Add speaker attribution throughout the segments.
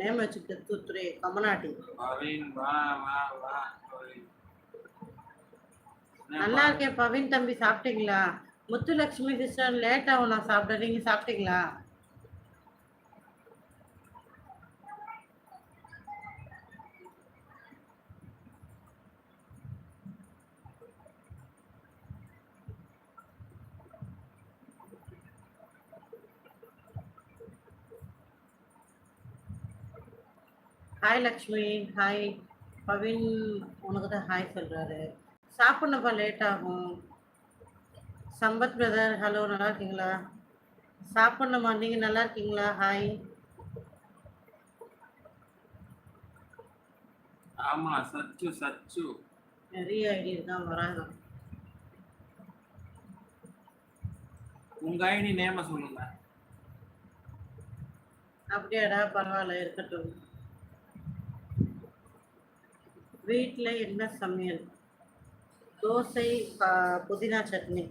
Speaker 1: Name வச்சுக்கிட்டு தூத்துறை கமநாட்டி நல்லா இருக்கேன் பவின் தம்பி சாப்பிட்டீங்களா? முத்துலட்சுமி சிஸ்டர் லேட் ஆகும் நான் சாப்பிட நீங்க சாப்பிட்டீங்களா? ஹாய் லக்ஷ்மி ஹாய் பவின் உனக்கு தான் ஹாய் சொல்கிறாரு சாப்பிட்ணுப்பா லேட் ஆகும். சம்பத் பிரதர் ஹலோ நல்லா இருக்கீங்களா? சாப்பிட்ணுமா நீங்கள் நல்லா இருக்கீங்களா? ஹாய்
Speaker 2: ஆமா சச்சு சச்சு.
Speaker 1: நிறைய ஐடி தான் வராங்க
Speaker 2: உங்க ஐடி நேம சொல்லுங்க.
Speaker 1: அப்படியாடா பரவாயில்ல இருக்கட்டும். வீட்டில் என்ன சமையல்? தோசை புதினா சட்னி.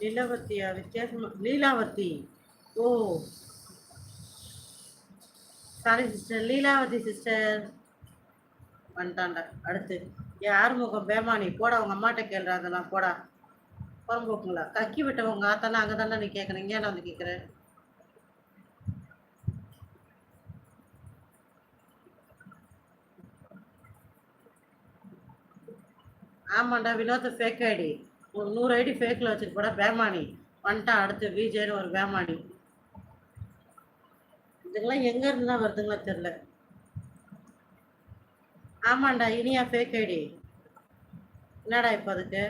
Speaker 1: லீலாவர்த்தியா வித்தியாசமா லீலாவதி ஓ. சாரி சிஸ்டர் லீலாவதி சிஸ்டர் வந்துட்டாண்டா அடுத்து. யார் முகம் பேமானி போடா உங்கள் அம்மாட்ட கேள்ற அதெல்லாம் போடா. புறம்போக்குங்களா கக்கி விட்டவங்க ஆத்தானா அங்கே தானே நீ கேட்குறீங்க நான் வந்து கேட்குறேன் ஆமாண்டா வினோத் ஃபேக் ஐடி ஒரு நூறு ஐடி ஃபேக்கில் வச்சுட்டு போட பேமானி. வந்துட்டான் அடுத்து விஜய்னு ஒரு பேமானி. இதுங்கெல்லாம் எங்கே இருந்தா வருதுங்களா தெரில ஆமாண்டா இனியா ஃபேக் ஐடி என்னடா இப்போ அதுக்கு?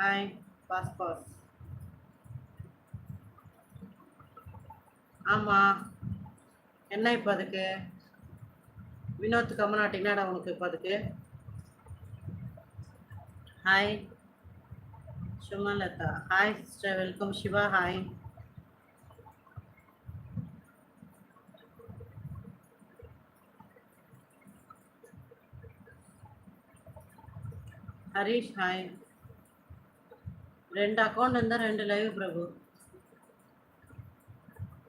Speaker 1: ஹாய் பாஸ் பாஸ் ஆமாம் என்ன இப்போ அதுக்கு? வினோத் கமநாட்டி என்னடா உனக்கு இப்போ அதுக்கு? Hi Sumalatha. Hi sister welcome Siva hi Harish hi ரெண்டு அக்கௌண்ட் இருந்தால் ரெண்டு லைவ் பிரபு.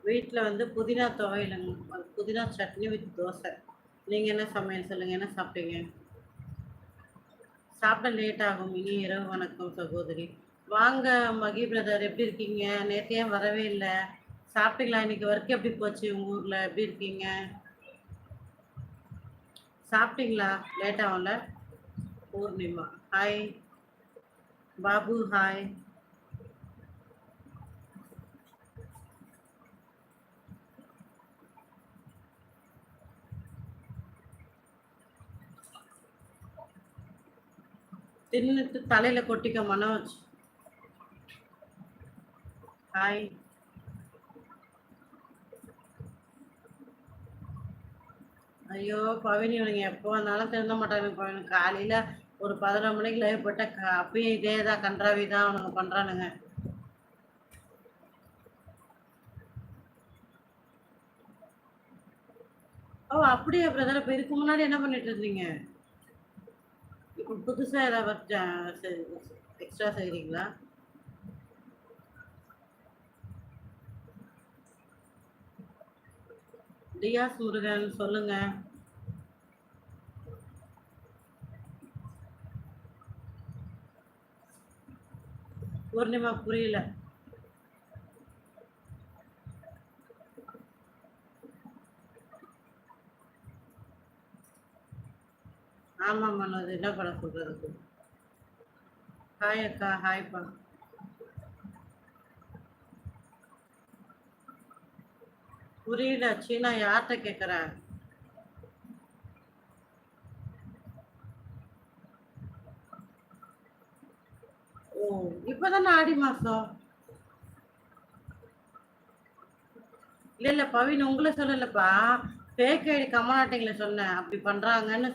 Speaker 1: வீட்டில் வந்து புதினா துவையலுங்க புதினா சட்னி வித் தோசை. நீங்கள் என்ன சமையல் சொல்லுங்கள் என்ன சாப்பிட்டீங்க? சாப்பிட லேட் ஆகும். இனி இரவு வணக்கம் சகோதரி. வாங்க மகி பிரதர் எப்படி இருக்கீங்க? நேற்று ஏன் வரவே இல்லை? சாப்பிட்டீங்களா? இன்னைக்கு ஒர்க் எப்படி போச்சு உங்கள் ஊரில்? எப்படி இருக்கீங்க? சாப்பிட்டீங்களா? லேட் ஆகும்ல? பூர்ணிமா. ஹாய் பாபு ஹாய் தின்னுட்டு தலையில கொட்டிக்க மனோஜ். ஹாய் ஐயோ பவினி இவனுங்க எப்போ வந்தாலும் திருந்த மாட்டாங்க பவினி. காலையில ஒரு பதினொரு மணிக்கு லைவ் போட்டால் க- அப்பயும் இதே தான் கன்றாவி தான் அவனுங்க பண்ணுறானுங்க ஓ அப்படியே பிரதர் இப்போ இதுக்கு முன்னாடி என்ன பண்ணிட்டு இருந்தீங்க? இப்போ புதுசாக ஏதாவது எக்ஸ்ட்ரா செய்கிறீங்களா டியாஸ் முருகன் சொல்லுங்கள் பூர்ணிமா புரியல. ஆமா மனோஜ் என்ன பண்ண சொல்றதுக்கு? ஹாய் அக்கா ஹாய் ஹாய்ப்பா புரியல சீனா யார்கிட்ட கேட்குறேன் இப்பதானே ஆடி மாசம். இல்ல இல்ல பவின் உங்களை சொல்லலப்பா. ஃபேக் ஐடி கமலாட்டிங்கில் சொன்னேன். அப்படி பண்றாங்கன்னு